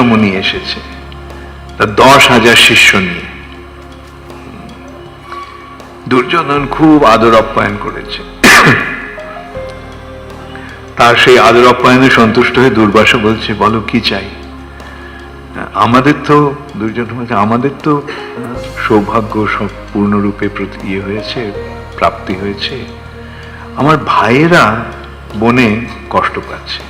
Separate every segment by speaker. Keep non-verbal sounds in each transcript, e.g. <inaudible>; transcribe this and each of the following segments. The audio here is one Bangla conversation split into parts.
Speaker 1: মুনি এসেছে। তার দশ হাজার শিষ্য নিয়ে। দুর্যোধন খুব আদর আপ্যায়ন করেছে। তার সেই আদর আপ্যায়নে সন্তুষ্ট হয়ে দুর্বাসা বলছে, বলো কি চাই? আমাদের তো, দুর্যোধন বলছে, আমাদের তো সৌভাগ্য সব পূর্ণরূপে ইয়ে হয়েছে, প্রাপ্তি হয়েছে। আমার ভাইয়েরা বনে কষ্ট পাচ্ছে।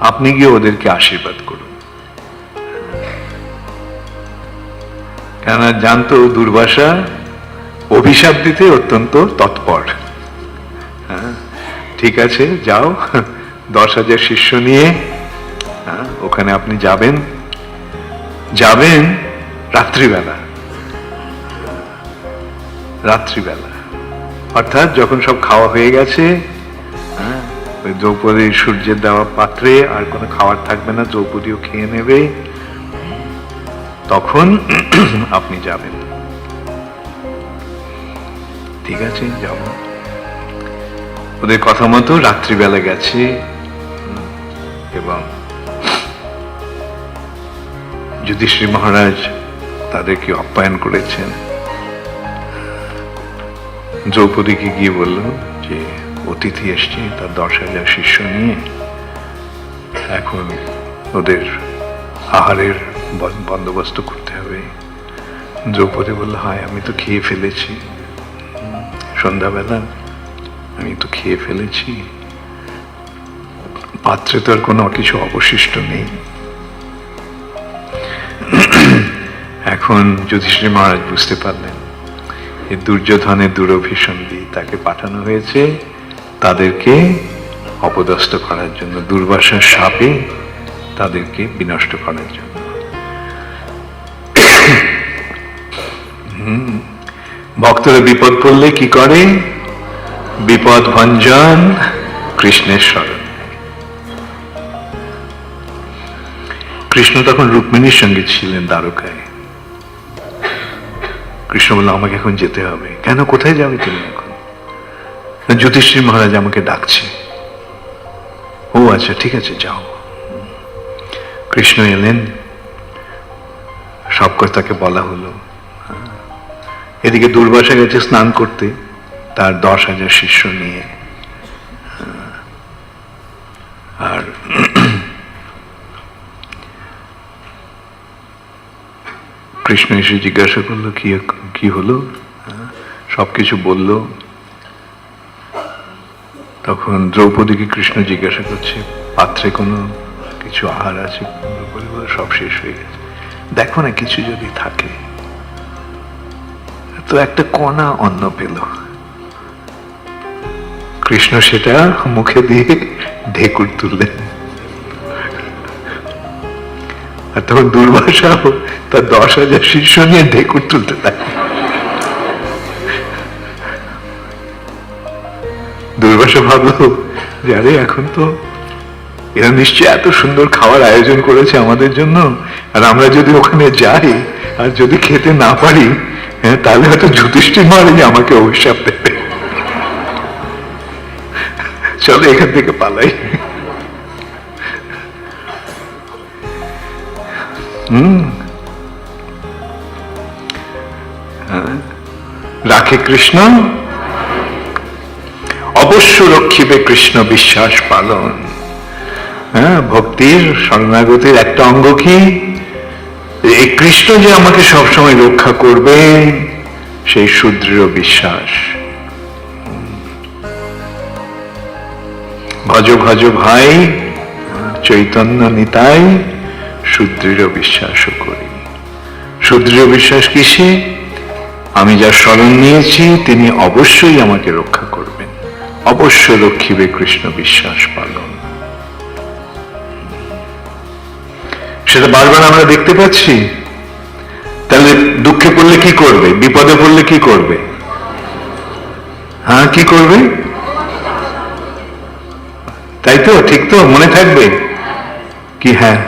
Speaker 1: আপনি গিয়ে ওদেরকে আশীর্বাদ করুন। কেননা জানতো দুর্বাসা অভিশাপ দিতে অত্যন্ত তৎপর। হ্যাঁ, ঠিক আছে যাও দশ হাজার শিষ্য নিয়ে হ্যাঁ, ওখানে আপনি যাবেন। যাবেন রাত্রিবেলা। রাত্রিবেলা। অর্থাৎ যখন সব খাওয়া হয়ে গেছে হ্যাঁ, দ্রৌপদীর সূর্যের দেওয়া পাত্রে আর কোনো খাবার থাকবে না দ্রৌপদীও খেয়ে নেবে। তখন <clears throat> আপনি যাবেন। ঠিক আছে, যাব। ওদের কথা মতো রাত্রিবেলা গেছে এবং যুধিশ্রী মহারাজ তাদেরকে আপ্যায়ন করেছেন। দ্রৌপদীকে গিয়ে বলল যে, অতিথি এসছে, তার দশ হাজার শিষ্য নিয়ে এখন ওদের আহারের বন্দোবস্ত করতে হবে। দ্রৌপদী বলল, হয়, আমি তো খেয়ে ফেলেছি। সন্ধ্যাবেলা আমি তো খেয়ে ফেলেছি। পাত্রে তো আর কোনো কিছু অবশিষ্ট নেই। এখন যুধিষ্ঠির মহারাজ বুঝতে পারলেন এই দুর্যোধনের দুরভিসন্ধি তাকে পাঠানো হয়েছে। তাদেরকে অপদস্থ করার জন্য দুর্বাসার সাপে তাদেরকে বিনষ্ট করার জন্য। ভক্তরা বিপদ পড়লে কি করে? বিপদ ভঞ্জন কৃষ্ণের স্মরণ। কৃষ্ণ তখন রুক্মিণীর সঙ্গে ছিলেন দ্বারকায়। কৃষ্ণ বলল আমাকে এখন যেতে হবে। কেন? কোথায় যাবে তুমি এখন? না, যুধিষ্ঠির মহারাজ আমাকে ডাকছে। ও আচ্ছা ঠিক আছে যাও। কৃষ্ণ এলেন। সব কথাকে বলা হলো। এদিকে দুর্বাসা গেছে স্নান করতে, তার দশ হাজার শিষ্য নিয়ে। আর কৃষ্ণ এসে জিজ্ঞাসা করল, কি কি হলো? সব কিছু বলল। তখন দ্রৌপদীকে কৃষ্ণ জিজ্ঞাসা করছে, পাত্রে কোনো কিছু আহার আছে? সব শেষ হয়ে গেছে। দেখো না, কিছু যদি থাকে। তো একটা কণা অন্ন পেল। কৃষ্ণ সেটা মুখে দিয়ে ঢেকুর তুললেন। আর তখন দুর্বাসাও তার দশ হাজার শিষ্য নিয়ে ঢেকুর তুলতে থাকে। দুর্বাসা ভাবলো যে আরে, এখন তো এরা নিশ্চয়ই এত সুন্দর খাওয়ার আয়োজন করেছে আমাদের জন্য, আর আমরা যদি ওখানে যাই, আর যদি খেতে না পারি হ্যাঁ তাহলে হয়তো যুধিষ্ঠির মহারাজ আমাকে অভিশাপ দেবে। চলো এখান থেকে পালাই। হ্যাঁ। রাখে কৃষ্ণ। অবশ্য রক্ষিবে কৃষ্ণ বিশ্বাস পালন। হ্যাঁ ভক্তির শরণাগতির একটা অঙ্গ কি? এই কৃষ্ণ যে আমাকে সবসময় রক্ষা করবে, সেই সুদৃঢ় বিশ্বাস। ভজ ভজ, ভাই, চৈতন্য নিতাই সুদৃঢ় বিশ্বাসও করি। সুদৃঢ় বিশ্বাস কিসে? আমি যা স্মরণ নিয়েছি, তিনি অবশ্যই আমাকে রক্ষা করবেন। অবশ্য রক্ষিবে কৃষ্ণ বিশ্বাস পালন। সেটা বারবার আমরা দেখতে পাচ্ছি। তাহলে দুঃখে পড়লে কি করবে? বিপদে পড়লে কি করবে? হ্যাঁ কি করবে? তাই তো? ঠিক তো? মনে থাকবে? কি হ্যাঁ?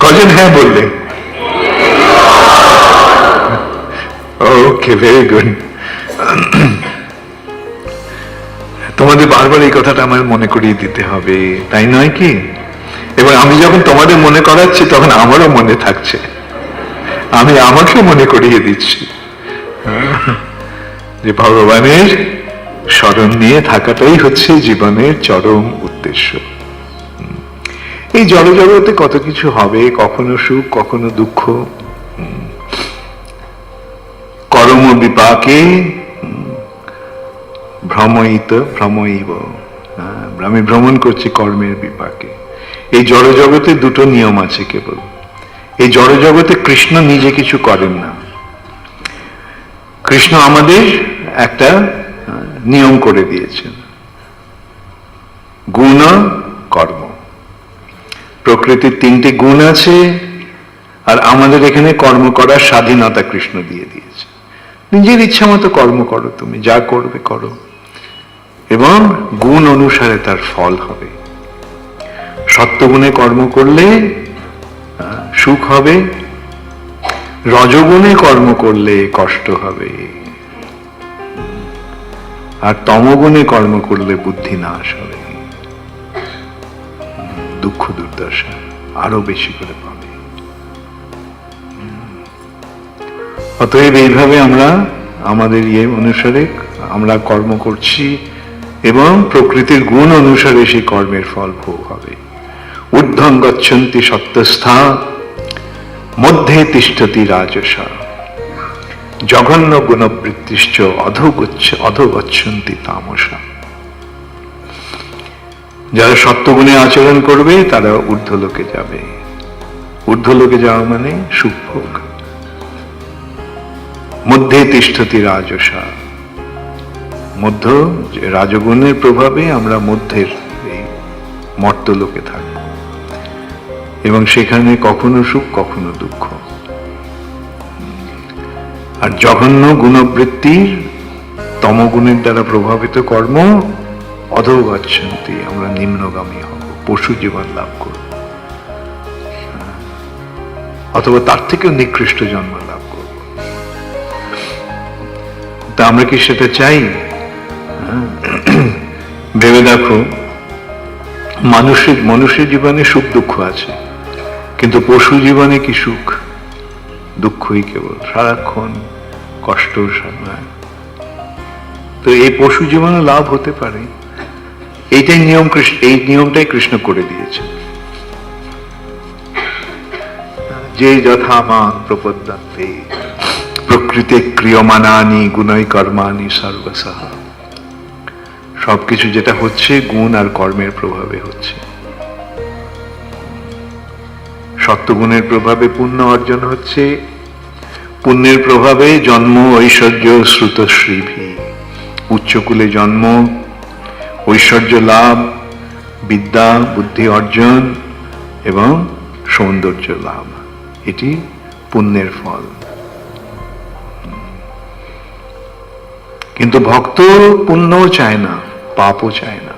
Speaker 1: কজন হ্যাঁ বললে? ওকে ভেরি গুড তোমাদের বারবার এই কথাটা আমার মনে করিয়ে দিতে হবে, তাই নয় কি? এবং আমি যখন তোমাদের মনে করাচ্ছি, তখন আমারও মনে থাকছে। আমি আমাকে মনে করিয়ে দিচ্ছি। যে ভগবানের স্মরণ নিয়ে থাকাটাই হচ্ছে জীবনের চরম উদ্দেশ্য। এই জড়জগতে কত কিছু হবে, কখনো সুখ, কখনো দুঃখ। কর্ম বিপাকে হুম, ভ্রময়িত ভ্রমইব আমি ভ্রমণ করছি কর্মের বিপাকে। এই জড়জগতে দুটো নিয়ম আছে কেবল। এই জড়জগতে কৃষ্ণ নিজে কিছু করেন না। কৃষ্ণ আমাদের একটা নিয়ম করে দিয়েছেন। গুণ কর্ম। প্রকৃতির তিনটি গুণ আছে আর আমাদের এখানে কর্ম করার স্বাধীনতা কৃষ্ণ দিয়ে দিয়েছে। নিজের ইচ্ছা মতো কর্ম করো তুমি যা করবে করো। এবং গুণ অনুসারে তার ফল হবে। সত্যগুণে কর্ম করলে সুখ হবে। রজগুণে কর্ম করলে কষ্ট হবে। আর তমগুণে কর্ম করলে বুদ্ধি নাশ হবে। দুঃখ দুর্দশা আরও বেশি করে পাবে। অতএব এইভাবে আমরা আমাদের ইয়ে অনুসারে আমরা কর্ম করছি। এবং প্রকৃতির গুণ অনুসারে সেই কর্মের ফল ভোগ হবে। ঊর্ধ্বং গচ্ছন্তি সত্যস্থা মধ্যে তিষ্ঠতি রাজসা। জঘন্য গুণবৃত্তিশ্চ অধগচ্ছ তামসা। যারা সত্যগুণে আচরণ করবে, তারা ঊর্ধ্বলোকে যাবে। ঊর্ধ্বলোকে যাওয়া মানে সুখ ভোগ। মধ্যে তিষ্ঠতি রাজসা। মধ্য রাজগুণের প্রভাবে আমরা মধ্যের এই মর্তলোকে থাকব। এবং সেখানে কখনো সুখ, কখনো দুঃখ। আর জঘন্য গুণবৃত্তির তমগুণের দ্বারা প্রভাবিত কর্ম অধগচ্ছন্তি আমরা নিম্নগামী হব, পশু জীবন লাভ করব। অথবা তার থেকেও নিকৃষ্ট জন্ম লাভ করব। তা আমরা কি সেটা চাই। <coughs> ভেবে দেখো, মানুষের মানুষের জীবনে সুখ, দুঃখ আছে। কিন্তু পশু জীবনে কি সুখ? দুঃখই কেবল সারাক্ষণ কষ্ট সামলায় তো এই পশু জীবনে লাভ হতে পারে। এইটাই নিয়ম কৃষ্ণ, এই নিয়মটাই কৃষ্ণ করে দিয়েছে। যে যথা যথামান প্রপদ্যন্তে প্রকৃতি ক্রিয়মানানি গুণই কর্মানি সর্বসহ। সবকিছু যেটা হচ্ছে গুণ আর কর্মের প্রভাবে হচ্ছে। সত্যগুণের প্রভাবে পুণ্য অর্জন হচ্ছে। পুণ্যের প্রভাবে জন্ম, ঐশ্বর্য, শ্রুতশ্রীভি। উচ্চকুলে জন্ম, ঐশ্বর্য লাভ, বিদ্যা, বুদ্ধি অর্জন এবং সৌন্দর্য লাভ। এটি পুণ্যের ফল। কিন্তু ভক্ত পুণ্যও চায় না। পাপও চায় না।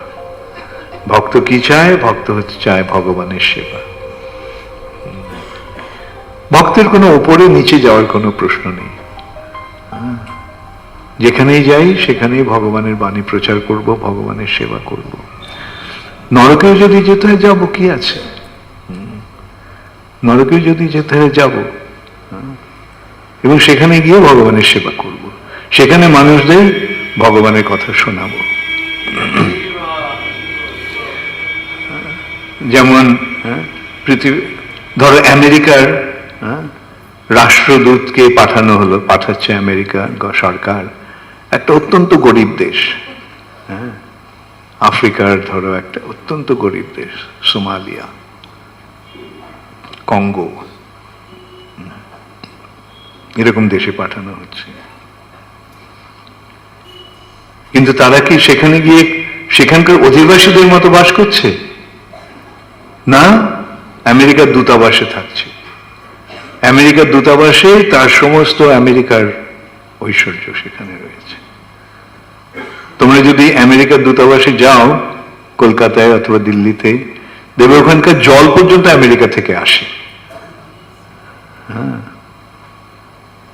Speaker 1: ভক্ত কি চায়? ভক্ত হচ্ছে চায় ভগবানের সেবা। ভক্তের কোনো ওপরে নিচে যাওয়ার কোনো প্রশ্ন নেই। যেখানেই যাই, সেখানেই ভগবানের বাণী প্রচার করব, ভগবানের সেবা করব। নরকেও যদি যেতে হয় যাব, কি আছে। নরকেও যদি যেতে হয় যাব, এবং সেখানে গিয়ে ভগবানের সেবা করব। সেখানে মানুষদের ভগবানের কথা শোনাবো। যেমন পৃথিবী ধরো আমেরিকার হ্যাঁ, রাষ্ট্রদূতকে পাঠানো হলো পাঠাচ্ছে আমেরিকা সরকার। একটা অত্যন্ত গরিব দেশ। হ্যাঁ। আফ্রিকার ধরো একটা অত্যন্ত গরিব দেশ সোমালিয়া কঙ্গো। এরকম দেশে পাঠানো হচ্ছে। কিন্তু তারা কি সেখানে গিয়ে সেখানকার অধিবাসীদের মতো বাস করছে? না, আমেরিকার দূতাবাসে থাকছে। আমেরিকার দূতাবাসে তার সমস্ত আমেরিকার ঐশ্বর্য সেখানে রয়েছে। তোমরা যদি আমেরিকার দূতাবাসে যাও, কলকাতায় অথবা দিল্লিতে, দেখবে ওখানকার জল পর্যন্ত আমেরিকা থেকে আসে। হ্যাঁ।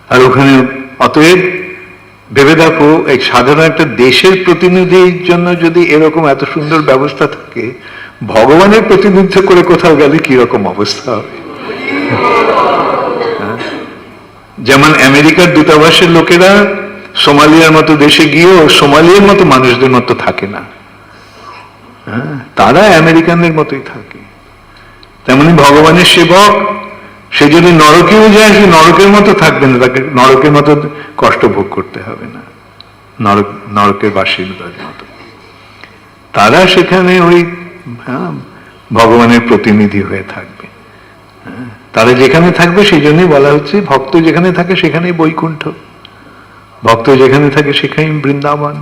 Speaker 1: আর ওখানে অতএব ভেবে দেখো, এই সাধারণ একটা দেশের প্রতিনিধির জন্য যদি এরকম এত সুন্দর ব্যবস্থা থাকে, ভগবানের প্রতিনিধিত্ব করে কোথাও গেলে কীরকম অবস্থা হবে হ্যাঁ? যেমন আমেরিকার দূতাবাসের লোকেরা সোমালিয়ার মতো দেশে গিয়েও সোমালিয়ার মতো মানুষদের মতো থাকে না হ্যাঁ? তারা আমেরিকানদের মতোই থাকে তেমনি ভগবানের সেবক সে যদি নরকেও যায় সে নরকের মতো থাকবে না তাকে নরকের মতো কষ্ট ভোগ করতে হবে না। নরক নরকের বাসিন্দার মতো। তারা সেখানে ওই হ্যাঁ, ভগবানের প্রতিনিধি হয়ে থাকবে। হ্যাঁ, তারা যেখানে থাকবে সেই জন্যই বলা হচ্ছে ভক্ত যেখানে থাকে সেখানেই বৈকুণ্ঠ। ভক্ত যেখানে থাকে সেখানেই বৃন্দাবন।